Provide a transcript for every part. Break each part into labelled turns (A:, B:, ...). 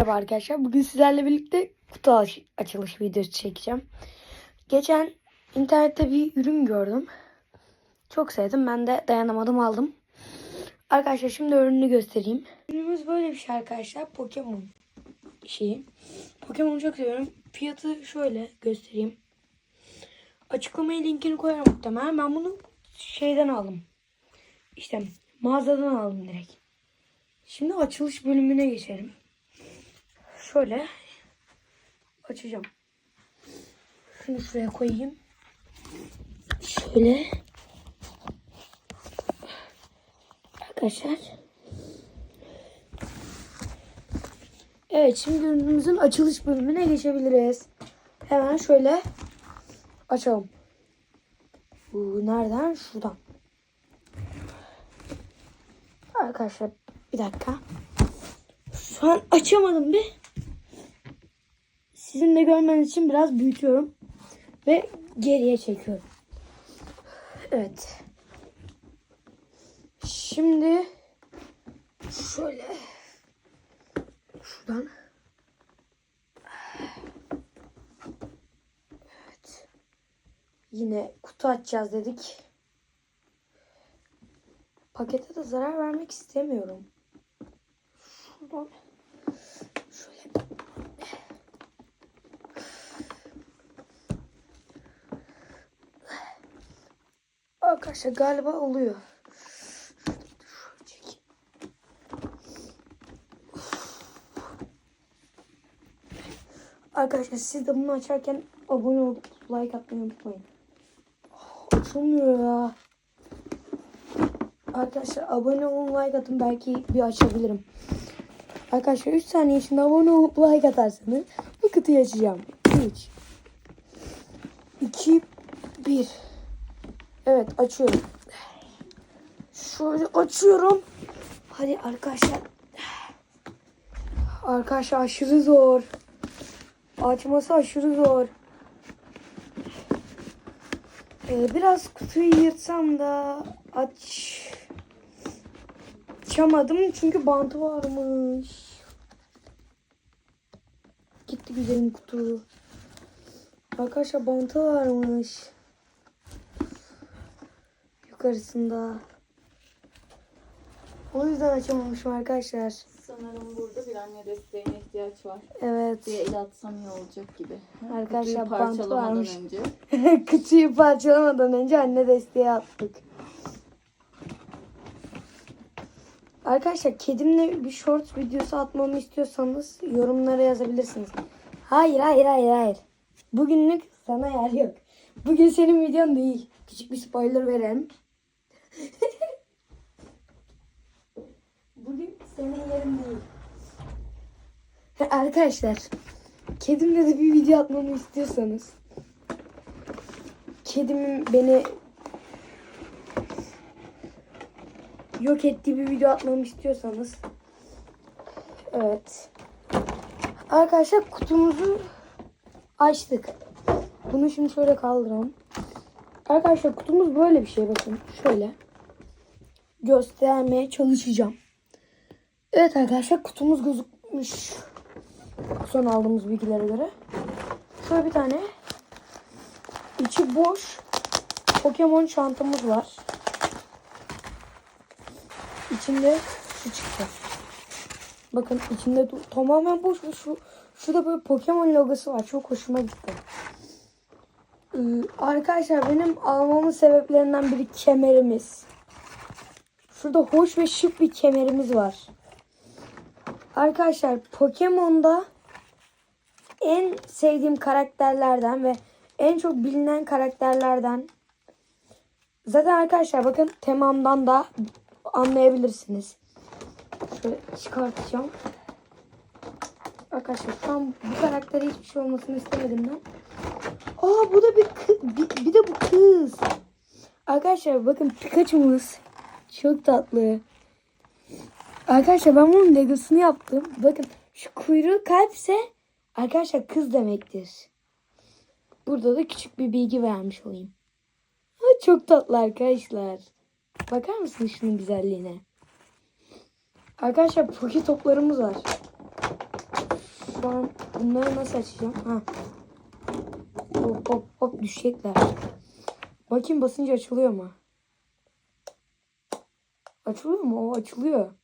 A: Merhaba arkadaşlar. Bugün sizlerle birlikte kutu aç- açılış videosu çekeceğim. Geçen internette bir ürün gördüm. Çok sevdim. Ben de dayanamadım aldım. Arkadaşlar şimdi ürünü göstereyim. Ürünümüz böyle bir şey arkadaşlar. Pokemon şeyi. Pokemon'u çok seviyorum. Fiyatı şöyle göstereyim. Açıklamaya linkini koyarım muhtemelen. Ben bunu şeyden aldım. İşte mağazadan aldım direkt. Şimdi açılış bölümüne geçelim. Şöyle açacağım. Şunu şuraya koyayım. Şöyle. Arkadaşlar. Evet şimdi ürünümüzün açılış bölümüne geçebiliriz. Hemen şöyle açalım. Bu nereden? Şuradan. Arkadaşlar bir dakika. Şu an açamadım bir. Sizin de görmeniz için biraz büyütüyorum. Ve geriye çekiyorum. Evet. Şimdi şöyle şuradan Evet. Yine kutu açacağız dedik. Pakete de zarar vermek istemiyorum. Şuradan Arkadaşlar galiba oluyor. Arkadaşlar siz de bunu açarken abone olup like atmayı unutmayın. Oh, Açılmıyor ya. Arkadaşlar abone olun like atın belki bir açabilirim. Arkadaşlar 3 saniye içinde abone olup like atarsanız bu kutuyu açacağım. 3 2 1 Evet açıyorum. Şöyle açıyorum. Hadi arkadaşlar. Arkadaşlar aşırı zor. Açması aşırı zor. Ee, biraz kutuyu yırtsam da aç açamadım çünkü bantı varmış. Gitti güzelim kutu. Arkadaşlar bantı varmış. Yukarısında. O yüzden açamamışım arkadaşlar.
B: Sanırım burada bir anne desteğine ihtiyaç var.
A: Evet.
B: Bir el atsam iyi olacak gibi.
A: Arkadaşlar,
B: Kutuyu
A: bant
B: parçalamadan
A: varmış.
B: önce.
A: Kutuyu parçalamadan önce anne desteği attık. Arkadaşlar kedimle bir short videosu atmamı istiyorsanız yorumlara yazabilirsiniz. Hayır hayır hayır hayır. Bugünlük sana yer yok. Bugün senin videon değil. Küçük bir spoiler verelim. Bugün senin yerin değil. Arkadaşlar kedimle de bir video atmamı istiyorsanız kedimin beni yok ettiği bir video atmamı istiyorsanız evet. Arkadaşlar kutumuzu açtık. Bunu şimdi şöyle kaldıralım arkadaşlar kutumuz böyle bir şey bakın şöyle göstermeye çalışacağım evet arkadaşlar kutumuz gözükmüş son aldığımız bilgilere göre şöyle bir tane içi boş Pokemon çantamız var. İçinde şu çıktı. Bakın içinde tamamen boş ve şu şurada böyle Pokemon logosu var. Çok hoşuma gitti. Ee, arkadaşlar benim almamın sebeplerinden biri kemerimiz. Şurada hoş ve şık bir kemerimiz var. Arkadaşlar Pokemon'da en sevdiğim karakterlerden ve en çok bilinen karakterlerden. Zaten arkadaşlar bakın temamdan da anlayabilirsiniz. Şöyle çıkartacağım. Arkadaşlar an bu karaktere hiçbir şey olmasını istemedim ben. Aa bu da bir, kı- bir, bir de bu kız. Arkadaşlar bakın Pikachu'muz. Çok tatlı. Arkadaşlar ben bunun legosunu yaptım. Bakın şu kuyruğu kalpse arkadaşlar kız demektir. Burada da küçük bir bilgi vermiş olayım. Ha, çok tatlı arkadaşlar. Bakar mısınız şunun güzelliğine? Arkadaşlar poki toplarımız var. An bunları nasıl açacağım? Ha. Hop hop hop düşecekler. Bakayım basınca açılıyor mu? Açılıyor mu? O açılıyor.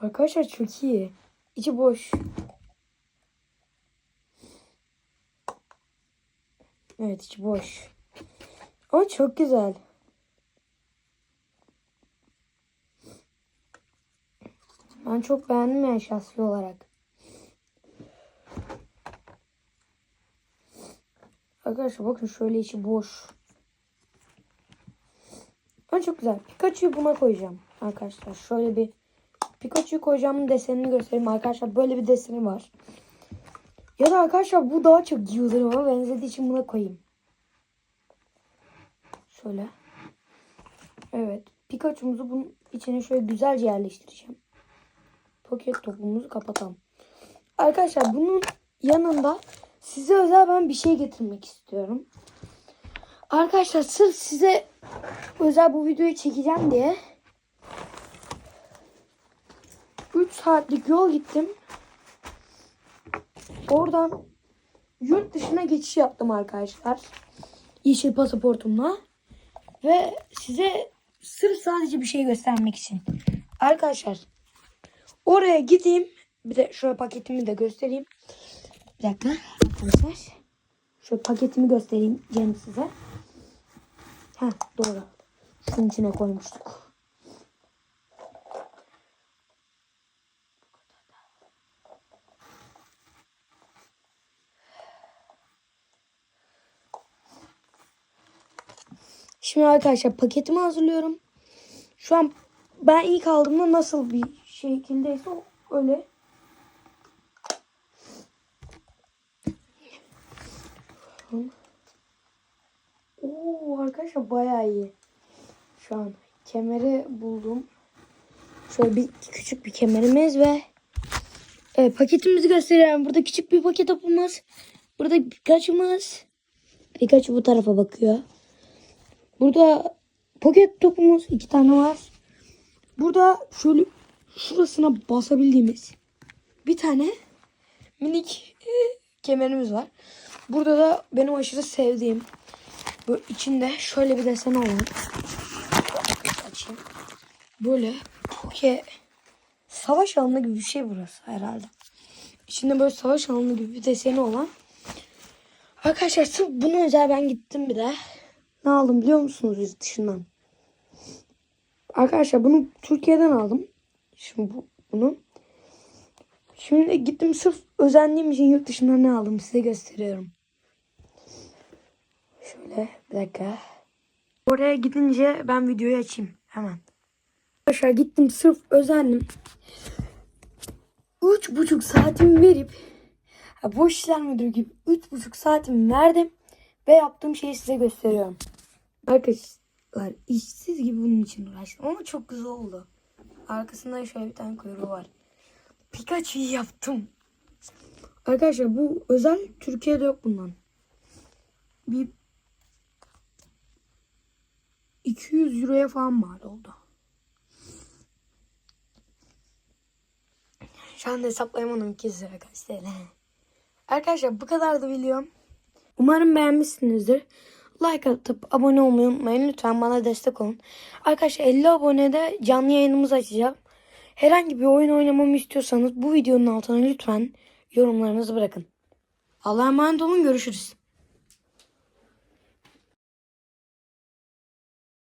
A: Arkadaşlar çok iyi. İçi boş. Evet içi boş. Ama çok güzel. Ben çok beğendim yani şahsi olarak. Arkadaşlar bakın şöyle içi boş. Ama çok güzel. Pikachu'yu buna koyacağım arkadaşlar. Şöyle bir Pikachu'yu koyacağım desenini göstereyim arkadaşlar. Böyle bir deseni var. Ya da arkadaşlar bu daha çok Yıldırım'a benzediği için buna koyayım. Şöyle. Evet. Pikachu'muzu bunun içine şöyle güzelce yerleştireceğim. Poket topumuzu kapatalım. Arkadaşlar bunun yanında size özel ben bir şey getirmek istiyorum. Arkadaşlar sırf size özel bu videoyu çekeceğim diye 3 saatlik yol gittim. Oradan yurt dışına geçiş yaptım arkadaşlar. Yeşil pasaportumla. Ve size sırf sadece bir şey göstermek için. Arkadaşlar oraya gideyim. Bir de şöyle paketimi de göstereyim. Bir dakika arkadaşlar. Şöyle paketimi göstereyim size. Ha doğru. Şunun içine koymuştuk. Şimdi arkadaşlar paketimi hazırlıyorum. Şu an ben ilk aldığımda nasıl bir şekildeyse o- öyle. Oo arkadaşlar bayağı iyi. Şu an kemeri buldum. Şöyle bir küçük bir kemerimiz ve evet, paketimizi gösteriyorum. Burada küçük bir paket topumuz. Burada Pikachu'muz. Pikachu bu tarafa bakıyor. Burada poket topumuz iki tane var. Burada şöyle şurasına basabildiğimiz bir tane minik e, kemerimiz var. Burada da benim aşırı sevdiğim böyle içinde şöyle bir desen olan açayım. Böyle poke savaş alanı gibi bir şey burası herhalde. İçinde böyle savaş alanı gibi bir deseni olan. Arkadaşlar sırf bunu özel ben gittim bir de. Ne aldım biliyor musunuz yurt dışından? Arkadaşlar bunu Türkiye'den aldım. Şimdi bu, bunu. Şimdi gittim sırf özendiğim için yurt dışından ne aldım size gösteriyorum. Şöyle bir dakika. Oraya gidince ben videoyu açayım hemen. Arkadaşlar gittim sırf özendim. Üç buçuk saatimi verip ha, boş işler müdürü gibi üç buçuk saatimi verdim ve yaptığım şeyi size gösteriyorum. Arkadaşlar işsiz gibi bunun için uğraştım ama çok güzel oldu. Arkasında şöyle bir tane kuyruğu var. Pikachu'yu yaptım. Arkadaşlar bu özel Türkiye'de yok bundan. Bir 200 euroya falan mal oldu. Şu anda hesaplayamadım 200 lira kaç. Arkadaşlar bu kadar da biliyorum. Umarım beğenmişsinizdir. Like atıp abone olmayı unutmayın. Lütfen bana destek olun. Arkadaşlar 50 abonede canlı yayınımızı açacağım. Herhangi bir oyun oynamamı istiyorsanız bu videonun altına lütfen yorumlarınızı bırakın. Allah'a emanet olun. Görüşürüz.